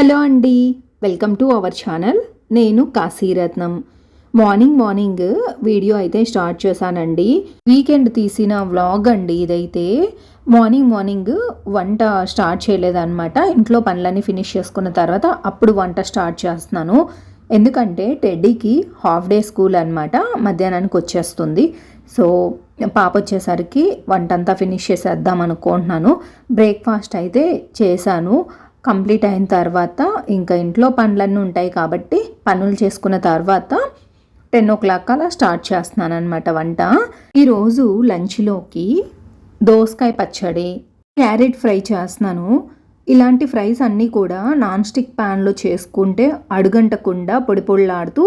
Hello అండి. Welcome to our channel. నేను Kasiratnam. Morning morning video అయితే స్టార్ట్ చేశానండి. వీకెండ్ తీసిన వ్లాగ్ అండి ఇదైతే. మార్నింగ్ మార్నింగ్ వంట స్టార్ట్ చేయలేదన్నమాట. ఇంట్లో పనులన్నీ ఫినిష్ చేసుకున్న తర్వాత అప్పుడు వంట స్టార్ట్ చేస్తున్నాను. ఎందుకంటే టెడ్డీకి హాఫ్ డే స్కూల్ అనమాట మధ్యాహ్నానికి వచ్చేస్తుంది. సో పాప వచ్చేసరికి వంట అంతా ఫినిష్ చేసేద్దాం అనుకుంటున్నాను. బ్రేక్ఫాస్ట్ అయితే చేశాను. కంప్లీట్ అయిన తర్వాత ఇంకా ఇంట్లో పనులన్నీ ఉంటాయి కాబట్టి పనులు చేసుకున్న తర్వాత టెన్ ఓ క్లాక్ అలా స్టార్ట్ చేస్తున్నాను అనమాట వంట. ఈరోజు లంచ్లోకి దోసకాయ పచ్చడి క్యారెట్ ఫ్రై చేస్తున్నాను. ఇలాంటి ఫ్రైస్ అన్నీ కూడా నాన్ స్టిక్ ప్యాన్లో చేసుకుంటే అడుగంటకుండా పొడి పొడిలాడుతూ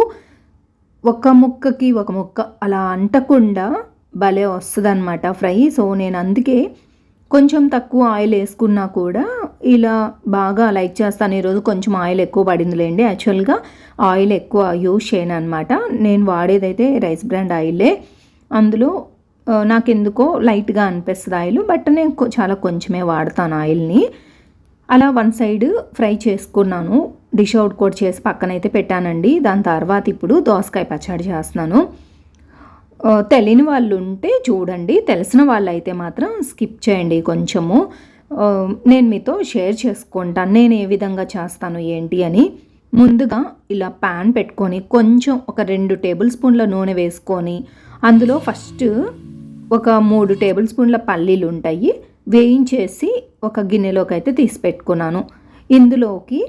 ఒక ముక్కకి ఒక ముక్క అలా అంటకుండా భలే వస్తుంది అనమాట ఫ్రై. సో నేను అందుకే కొంచెం తక్కువ ఆయిల్ వేసుకున్నా కూడా ఇలా బాగా లైక్ చేస్తాను ఈరోజు కొంచెం ఆయిల్ ఎక్కువ పడిందిలేండి. యాక్చువల్గా ఆయిల్ ఎక్కువ యూజ్ చేయను అనమాట నేను వాడేదైతే రైస్ బ్రాండ్ ఆయిలే అందులో నాకు ఎందుకో లైట్గా అనిపిస్తుంది ఆయిల్ బట్ నేను చాలా కొంచెమే వాడతాను ఆయిల్ని. అలా వన్ సైడ్ ఫ్రై చేసుకున్నాను. డిష్ అవుట్ కూడా చేసి పక్కనైతే పెట్టానండి. దాని తర్వాత ఇప్పుడు దోసకాయ పచ్చడి చేస్తున్నాను. తెలియని వాళ్ళు ఉంటే చూడండి. తెలిసిన వాళ్ళైతే మాత్రం స్కిప్ చేయండి కొంచెము. నేను మీతో షేర్ చేసుకుంటాను. నేను ఏ విధంగా చేస్తాను ఏంటి అని. ముందుగా ఇలా ప్యాన్ పెట్టుకొని కొంచెం ఒక రెండు టేబుల్ స్పూన్ల నూనె వేసుకొని అందులో ఫస్ట్ ఒక మూడు టేబుల్ స్పూన్ల పల్లీలు ఉంటాయి. వేయించేసి ఒక గిన్నెలోకి అయితే తీసి పెట్టుకున్నాను. ఇందులోకి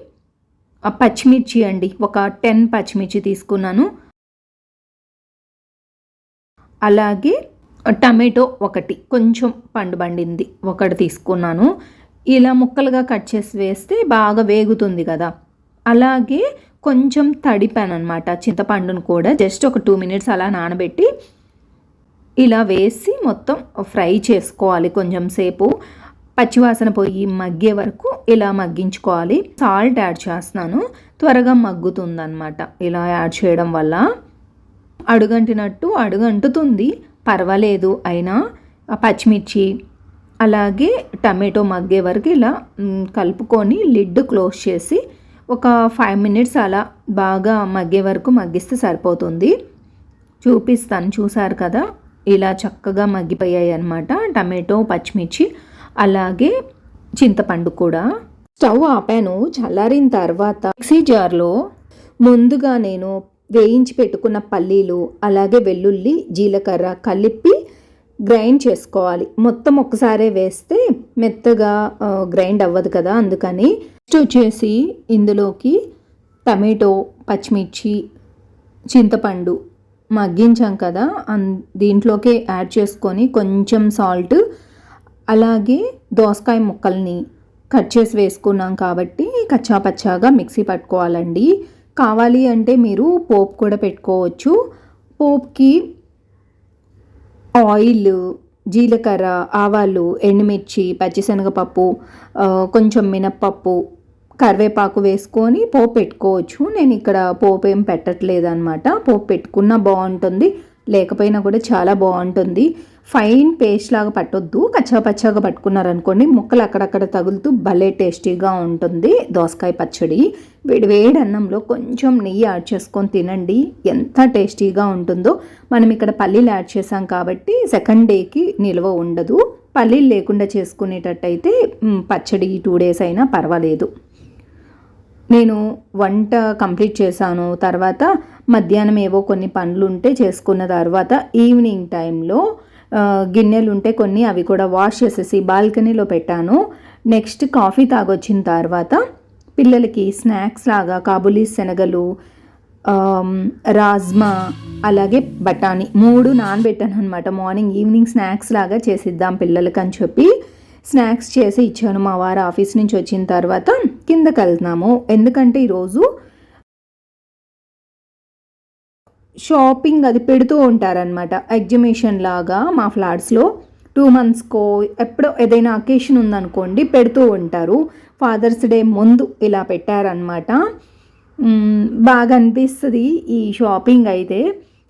పచ్చిమిర్చి అండి. ఒక టెన్ పచ్చిమిర్చి తీసుకున్నాను. అలాగే టమాటో ఒకటి. కొంచెం పండు పండింది ఒకటి తీసుకున్నాను. ఇలా ముక్కలుగా కట్ చేసి వేస్తే బాగా వేగుతుంది కదా. అలాగే కొంచెం తడిపాను అనమాట చింతపండును కూడా జస్ట్ ఒక టూ మినిట్స్ అలా నానబెట్టి ఇలా వేసి మొత్తం ఫ్రై చేసుకోవాలి కొంచెం సేపు. పచ్చివాసన పోయి మగ్గే వరకు ఇలా మగ్గించుకోవాలి. సాల్ట్ యాడ్ చేస్తున్నాను. త్వరగా మగ్గుతుందన్నమాట. ఇలా యాడ్ చేయడం వల్ల. అడుగంటినట్టు అడుగంటుతుంది. పర్వాలేదు అయినా పచ్చిమిర్చి అలాగే టమాటో మగ్గే వరకు ఇలా కలుపుకొని లిడ్ క్లోజ్ చేసి ఒక ఫైవ్ మినిట్స్ అలా బాగా మగ్గే వరకు మగ్గిస్తే సరిపోతుంది. చూపిస్తాను చూసారు కదా? ఇలా చక్కగా మగ్గిపోయాయి అనమాట టమాటో పచ్చిమిర్చి అలాగే చింతపండు కూడా. స్టవ్ ఆపాను చల్లారిన తర్వాత మిక్సీ జార్లో ముందుగా నేను వేయించి పెట్టుకున్న పల్లీలు అలాగే వెల్లుల్లి జీలకర్ర కలిపి గ్రైండ్ చేసుకోవాలి. మొత్తం ఒకసారే వేస్తే మెత్తగా గ్రైండ్ అవ్వదు కదా అందుకని నెక్స్ట్ వచ్చేసి ఇందులోకి టమాటో పచ్చిమిర్చి చింతపండు మగ్గించాం కదా అన్ దీంట్లోకి యాడ్ చేసుకొని కొంచెం సాల్ట్ అలాగే దోసకాయ ముక్కల్ని కట్ చేసి వేసుకున్నాం కాబట్టి కచ్చా పచ్చాగా మిక్సీ పట్టుకోవాలండి. కావాలి అంటే మీరు పోపు కూడా పెట్టుకోవచ్చు. పోపుకి ఆయిల్ జీలకర్ర ఆవాలు ఎండుమిర్చి పచ్చిశనగపప్పు కొంచెం మినప్పప్పు కరివేపాకు వేసుకొని పోపు పెట్టుకోవచ్చు. నేను ఇక్కడ పోపు ఏం పెట్టట్లేదు అనమాట పోపు పెట్టుకున్నా బాగుంటుంది. లేకపోయినా కూడా చాలా బాగుంటుంది. ఫైన్ పేస్ట్ లాగా పట్టొద్దు. కచ్చాపచ్చాగా పట్టుకున్నారనుకోండి ముక్కలు అక్కడక్కడ తగులుతూ భలే టేస్టీగా ఉంటుంది. దోసకాయ పచ్చడి వేడి వేడి అన్నంలో కొంచెం నెయ్యి యాడ్ చేసుకొని తినండి. ఎంత టేస్టీగా ఉంటుందో. మనం ఇక్కడ పల్లీలు యాడ్ చేసాం కాబట్టి సెకండ్ డేకి నిల్వ ఉండదు. పల్లీలు లేకుండా చేసుకునేటట్టయితే పచ్చడి టూ డేస్ అయినా పర్వాలేదు. నేను వంట కంప్లీట్ చేశాను. తర్వాత మధ్యాహ్నం ఏవో కొన్ని పనులు ఉంటే చేసుకున్న తర్వాత ఈవినింగ్ టైంలో గిన్నెలు ఉంటే కొన్ని అవి కూడా వాష్ చేసేసి బాల్కనీలో పెట్టాను. నెక్స్ట్ కాఫీ తాగొచ్చిన తర్వాత పిల్లలకి స్నాక్స్ లాగా కాబులీ శనగలు రాజ్మా అలాగే బఠానీ మూడు నానబెట్టాను అనమాట మార్నింగ్ ఈవినింగ్ స్నాక్స్ లాగా చేసిద్దాం పిల్లలకి అని చెప్పి స్నాక్స్ చేసి ఇచ్చాను మా వారు ఆఫీస్ నుంచి వచ్చిన తర్వాత. కిందకి వెళ్తున్నాము ఎందుకంటే ఈరోజు షాపింగ్ అది పెడుతూ ఉంటారనమాట ఎగ్జిబిషన్ లాగా మా ఫ్లాట్స్లో టూ మంత్స్కో ఎప్పుడో ఏదైనా అకేషన్ ఉందనుకోండి పెడుతూ ఉంటారు. ఫాదర్స్ డే ముందు ఇలా పెట్టారనమాట బాగా అనిపిస్తుంది ఈ షాపింగ్ అయితే.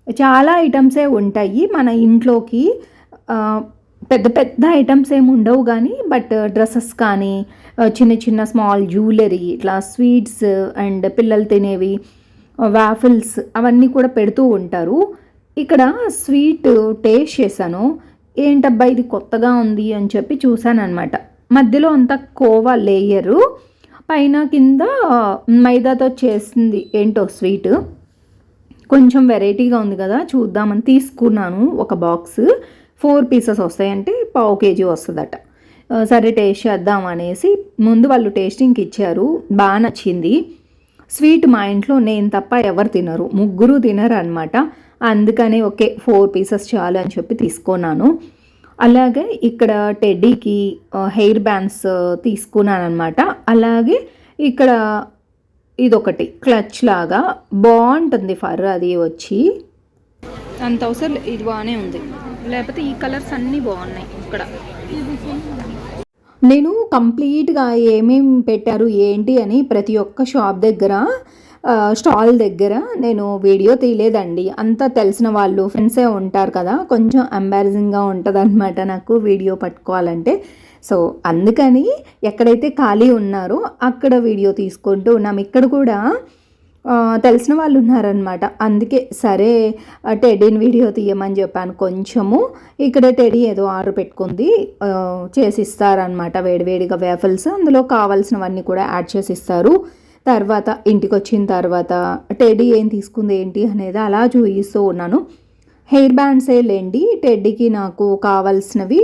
చాలా ఐటమ్సే ఉంటాయి మన ఇంట్లోకి. పెద్ద పెద్ద ఐటమ్స్ ఏమి ఉండవు కానీ బట్ డ్రెస్సెస్ కానీ చిన్న చిన్న స్మాల్ జ్యువెలరీ ఇట్లా స్వీట్స్ అండ్ పిల్లలు తినేవి వాఫిల్స్ అవన్నీ కూడా పెడుతూ ఉంటారు. ఇక్కడ స్వీట్ టేస్ట్ చేశాను. ఏంటబ్బా ఇది కొత్తగా ఉంది అని చెప్పి చూశానమాట మధ్యలో అంతా కోవా లేయరు. పైన కింద మైదాతో చేసింది ఏంటో స్వీట్. కొంచెం వెరైటీగా ఉంది కదా చూద్దామని తీసుకున్నాను ఒక బాక్స్. ఫోర్ పీసెస్ వస్తాయంటే పావు కేజీ వస్తుందట. సరే టేస్ట్ చేద్దాం అనేసి ముందు వాళ్ళు టేస్టింగ్కి ఇచ్చారు. బాగా నచ్చింది. స్వీట్ మా ఇంట్లో నేను తప్ప ఎవరు తినరు. ముగ్గురు తినరు అనమాట అందుకని ఓకే ఫోర్ పీసెస్ చాలు అని చెప్పి తీసుకున్నాను. అలాగే ఇక్కడ టెడ్డీకి హెయిర్ బ్యాండ్స్ తీసుకున్నాను అనమాట అలాగే ఇక్కడ ఇదొకటి క్లచ్ లాగా. బాగుంటుంది ఫర్ అది వచ్చి. అంత అవసరం ఇది బాగానే ఉంది. లేకపోతే ఈ కలర్స్ అన్నీ బాగున్నాయి ఇక్కడ. నేను కంప్లీట్గా ఏమేమి పెట్టారు ఏంటి అని ప్రతి ఒక్క షాప్ దగ్గర స్టాల్ దగ్గర నేను వీడియో తీయలేదండి. అంతా తెలిసిన వాళ్ళు ఫ్రెండ్సే ఉంటారు కదా. కొంచెం ఎంబారసింగ్గా ఉంటుంది అనమాట నాకు వీడియో పట్టుకోవాలంటే. సో అందుకని ఎక్కడైతే ఖాళీ ఉన్నారో అక్కడ వీడియో తీసుకుంటూ ఉన్నాం. ఇక్కడ కూడా తెలిసిన వాళ్ళు ఉన్నారనమాట అందుకే సరే టెడీని వీడియో తీయమని చెప్పాను. కొంచెము ఇక్కడ టెడీ ఏదో ఆర్డర్ పెట్టుకుంది. చేసిస్తారనమాట వేడివేడిగా వేఫల్స్ అందులో కావాల్సినవన్నీ కూడా యాడ్ చేసి ఇస్తారు తర్వాత ఇంటికి వచ్చిన తర్వాత టెడీ ఏం తీసుకుంది ఏంటి అనేది అలా చూపిస్తూ ఉన్నాను. హెయిర్ బ్యాండ్సే లేండి. టెడ్డీకి నాకు కావాల్సినవి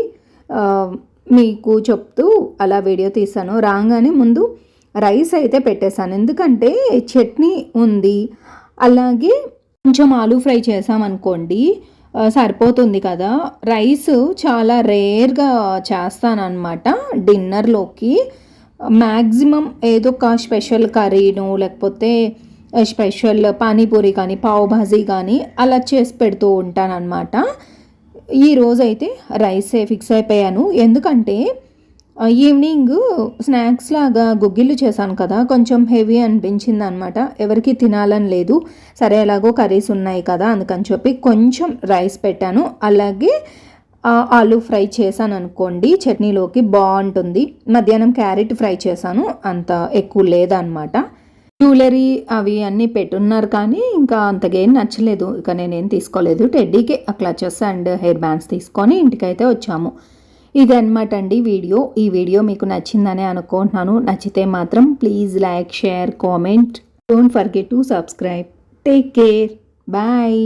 మీకు చెప్తూ అలా వీడియో తీసాను రాగానే ముందు రైస్ అయితే పెట్టేశాను. ఎందుకంటే చట్నీ ఉంది. అలాగే కొంచెం ఆలు ఫ్రై చేసామనుకోండి సరిపోతుంది కదా. రైస్ చాలా రేర్గా చేస్తానన్నమాట డిన్నర్లోకి. మ్యాక్సిమం ఏదో ఒక స్పెషల్ కర్రీను లేకపోతే స్పెషల్ పానీపూరి కానీ పావు భాజీ కానీ అలా చేసి పెడుతూ ఉంటానన్నమాట. ఈ రైసే ఫిక్స్ అయిపోయాను. ఎందుకంటే ఈవినింగ్ స్నాక్స్ లాగా గుగ్గిళ్ళు చేశాను కదా కొంచెం హెవీ అనిపించింది అనమాట ఎవరికి తినాలని లేదు. సరే ఎలాగో కర్రీస్ ఉన్నాయి కదా అందుకని చెప్పి కొంచెం రైస్ పెట్టాను. అలాగే ఆలూ ఫ్రై చేశాను అనుకోండి చట్నీలోకి బాగుంటుంది. మధ్యాహ్నం క్యారెట్ ఫ్రై చేశాను అంత ఎక్కువ లేదనమాట జ్యువెలరీ అవి అన్నీ పెట్టున్నారు కానీ ఇంకా అంతగా నచ్చలేదు. ఇక నేనేం తీసుకోలేదు. టెడ్డీకి ఆ క్లచెస్ అండ్ హెయిర్ బ్యాండ్స్ తీసుకొని ఇంటికైతే వచ్చాము. ఇది అనమాట అండి వీడియో. ఈ వీడియో మీకు నచ్చిందని అనుకుంటున్నాను. నచ్చితే మాత్రం please like share comment. Don't forget to subscribe. Take care. Bye.